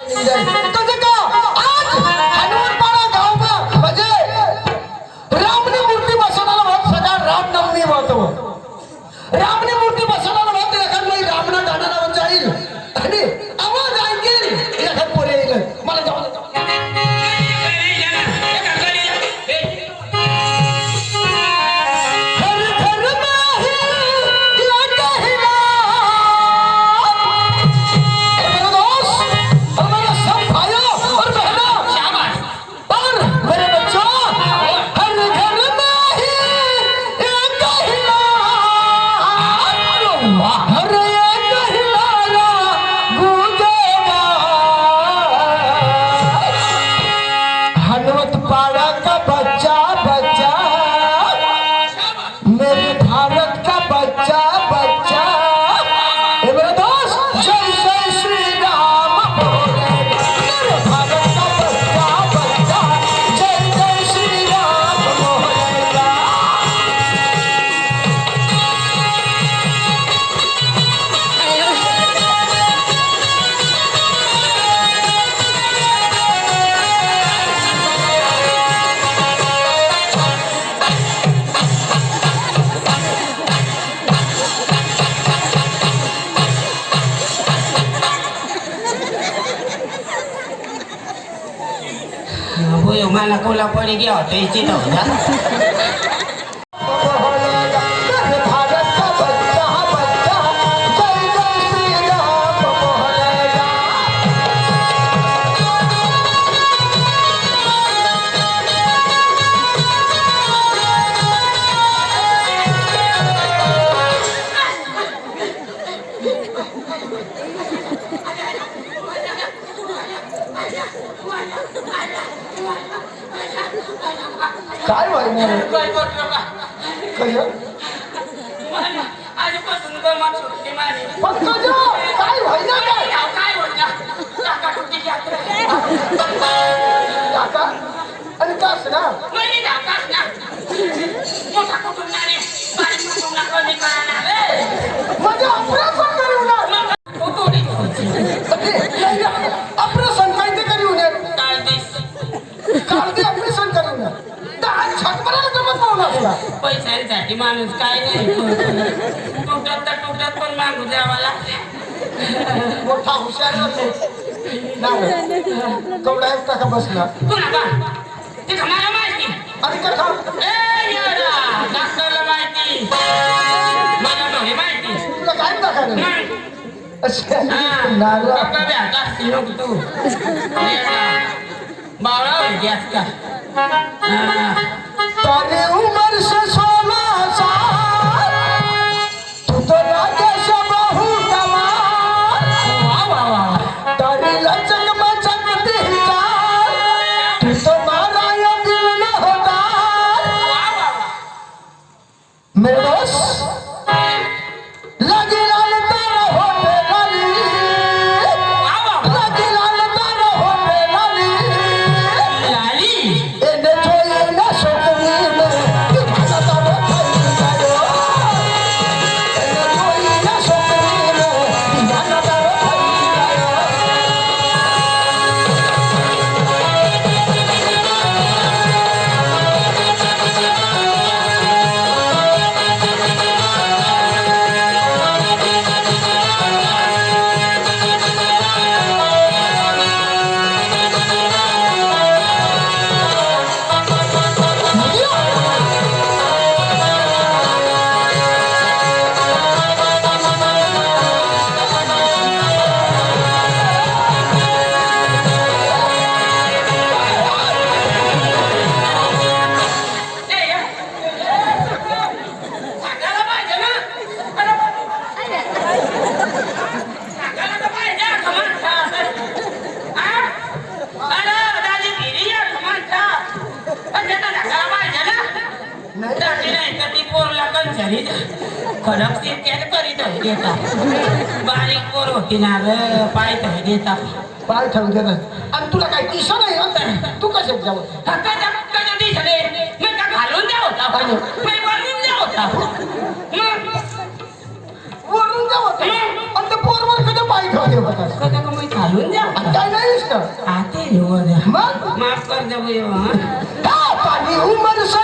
कसं का उयो मालाकौला पऱ्यो कि हटायो चिन्ता धाकाच ना. मोठा कुटुंब नाही. बारीक कुटुंब ना कमी कळाला. ए, म्हणजे ऑपरेशन करी होणार मग कुठून येतो? ऑपरेशन काय ते करी होणार काल दिस. काल ते ऑपरेशन करी होणार दहा पाहुणा असला पैशांसाठी माणूस काय नाही. तुटत तर तुटत पण मागू द्यावा लागते. मोठा हुशार कवडा एकटा का बसला. तुला का ते मला माहिती. ए येडा, डॉक्टरला माहिती. मला नव्हे माहिती. तुला काय येडा. बावळा गॅस का हा. तारी उमर खडक त्याने करीत होती देता. बारीक पोर होती ना ग पाय धरी देता. पाय ठेवून दे आणि तुला काय दिसत नाही ना? तू कशात जाऊ? हक्काच्या हक्काच्या दिसले. मग का घालून द्या होता. आणि? मी बनवून द्या होता. वरून जाऊ आणि ते पोरवर कधी पाय ठेवते होता? कसं का मी घालून द्या काय नाही इष्ट? आते द्या मग? माफ कर दे. हा, पाणी उमर से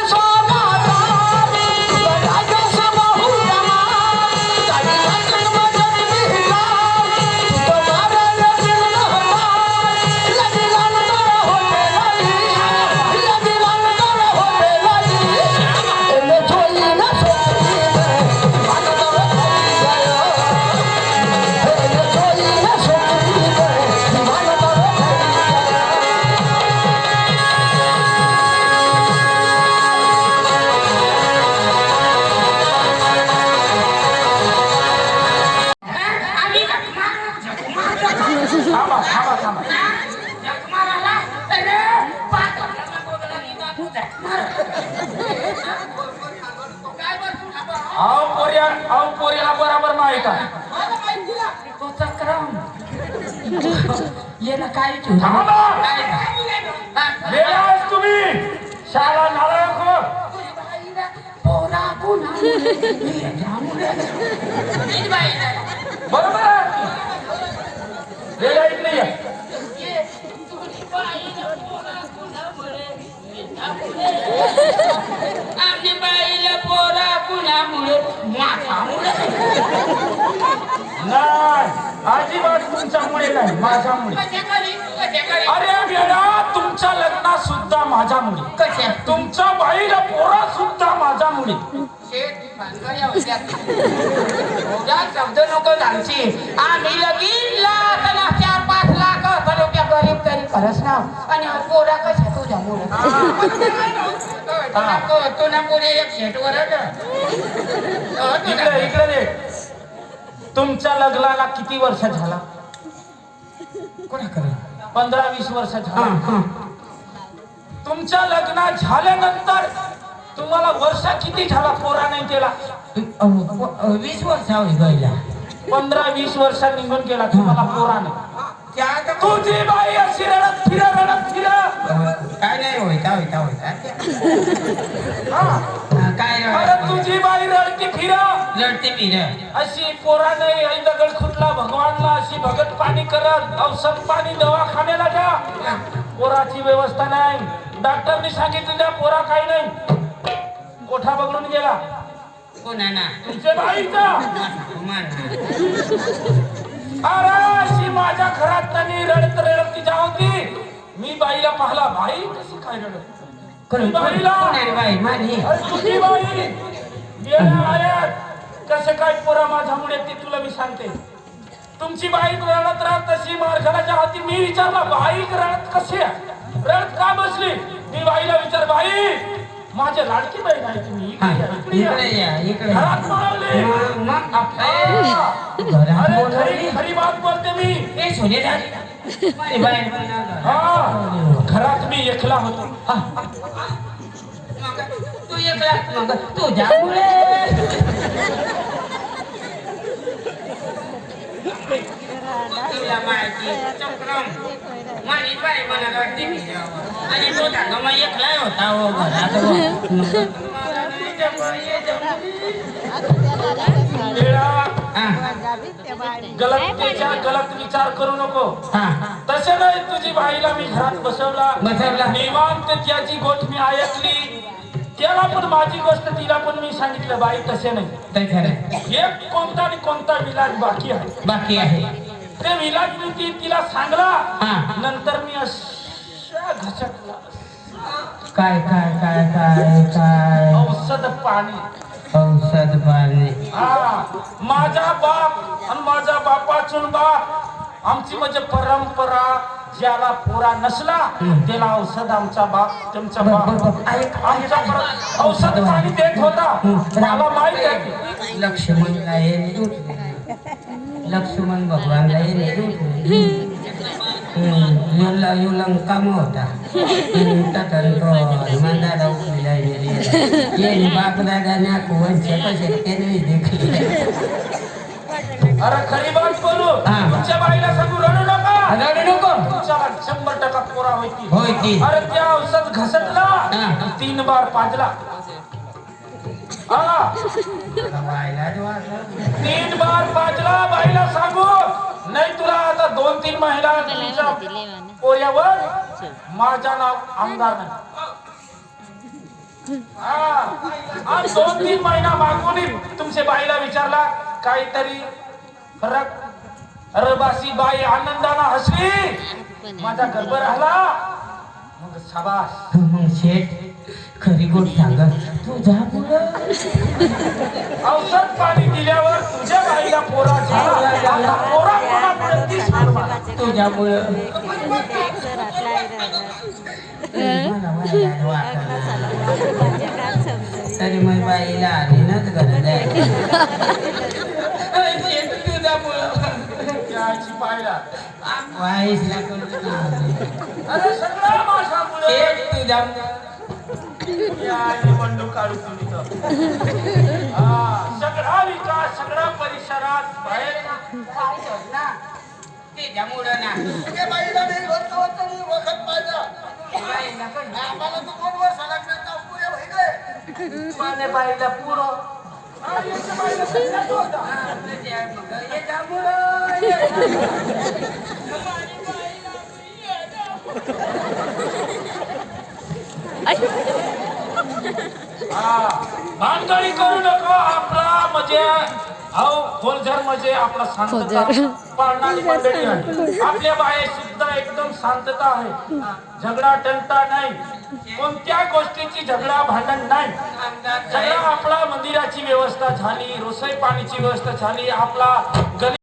अहो पोर्या अहो पोरीला बरोबर माहीत आहे. मला माहिती ना. तो चक्रम. ये ना काय तुम्ही. शाळा बाईला पोरा बाईला. बरोबर आहे गेला इकडे ये. ये, तुझी बाईला पोरा पुन्हा मुले. यामुळे. आमची बाईला पोरा पुन्हा मुळे माझ्यामुळे नाही अजिबात तुमच्यामुळे नाही माझ्यामुळे. अरे वेळा तुमच्या लग्नात सुद्धा माझ्यामुळे. कशा? तुमच्या बाईला पोरा सुद्धा माझ्यामुळे शब्द नको सांगची. आम्ही लगीन लाखना चार पाच लाख. बरोबर गरीब तरी खरंच ना. आणि पोरा कशा तुझ्या मुळे? तू ना पुढे एक शेटवर इकडे इकडे तुमच्या लग्नाला किती वर्ष झाला? कोणाकडे? पंधरा वीस वर्ष झाला. हा तुमच्या लग्न झाल्यानंतर तुम्हाला वर्ष किती झाला पोरा नाही केला? वीस वर्ष गईला पंधरा वीस वर्ष निघून गेला तुम्हाला पोरा नाही. त्या आता तुझी बाई अशी रडत फिर रडत फिर काय नाही होईता होईता होईता काय अरे तुझी बाई रडती फिर. लढते पिर अशी पोरा नाही आई दगड खुटला भगवानला अशी भगत पाणी करत औषध पाणी दवाखान्याला जा. पोराची व्यवस्था नाही. डॉक्टरनी सांगितलं पोरा काही नाही. कोठा बघडून गेला. कोणा तुमच्या बाईचा. अरे अशी माझ्या घरात त्यांनी रडत रडत ती होती. मी बाईला पाहला बाई कशी काय रडत? कसं काय पोरा माझ्यामुळे ते तुला मी सांगते तुमची बाई रडत राहत तशी मारखानाच्या हाती मी विचारला बाई रडत कशी आहे? रडत का बसली मी बाईला विचार बाई माझ्या लाडकी बाई नाही तुम्ही घरात बोलावले अरे खरी बात बोलते मी सोने हा घरात मी एकला होतो मग तुझ्यामुळे तुला माहिती माझी बाई मला वाटते आणि तो मग एकलाय होता हो गलत विचार करू नको. तसे नाही तुझी बाईला मी घरात बसवला बसवला. निवांत त्याची गोष्ट मी ऐकली त्याला पण माझी गोष्ट तिला पण मी सांगितलं बाई तसे नाही. ते खरं एक कोणता आणि कोणता विलाज बाकी आहे. बाकी आहे. ते विलाज मी ती तिला सांगला. नंतर मी अशा घसटला काय काय काय काय काय? औषध पाणी. औषध पाणी. हा. माझा बाप आणि माझा बापाचून बाप आमची म्हणजे परंपरा ज्याला पोरा नसला त्याला औषध आमचा बाप तुमचा बाप आमचा पर- औषध पाणी देत होता. मला माहीत आहे. लक्ष्मणला लक्ष्मण भगवानला मोठा. तटन तो हनुमानदादा उठलेला येणे बाप दादा नाकू वंश कसे देखील अरे खरी बात बोलू. तुमच्या बाईला सांगू रडू नका. रडू नको. तुमच्याला शंभर टक्का पोरा होती. होय ती अरे त्या औषध घसटला. तीन बार पाजला. तीन बार पाजला बाईला सांगू. नाही तुला आता दोन तीन महिना तुमच्या पोऱ्यावर माझा नाव आमदार नाही. दोन तीन महिना मागून तुमच्या बाईला विचारला काहीतरी फरक. रबासी बाई आनंदानं हसली. माझा गर्भ राहिला. मग शाबास. शेठ. खरी गोट सांगा. तुझा पुढं. औषध पाणी दिल्यावर तुझ्या बाईला पोरा झाला. पोरा कोणापुढे ती सांग मला. तरी मग बाईला आणीनच गरज आहे. वाईसला तुझ्या बंदूक काढू सगळा विकास सगळा परिसरात बाहेर त्याच्यामुळं ना ते बाईला नाही वखत पाहिजे आम्हाला लागणार ना पुरे होईल माने बाईला पुरं. हा. हा, भानगडी करू नको आपला म्हणजे अहो खोलझर म्हणजे आपला शांतता. पाळणारी मंडळी आहे. आपल्या बाहेर सुद्धा एकदम शांतता आहे. झगडा टंटा नाही. कोणत्या गोष्टीची झगडा भांडण नाही. सगळं आपला मंदिराची व्यवस्था झाली रोसई पाणीची व्यवस्था झाली आपला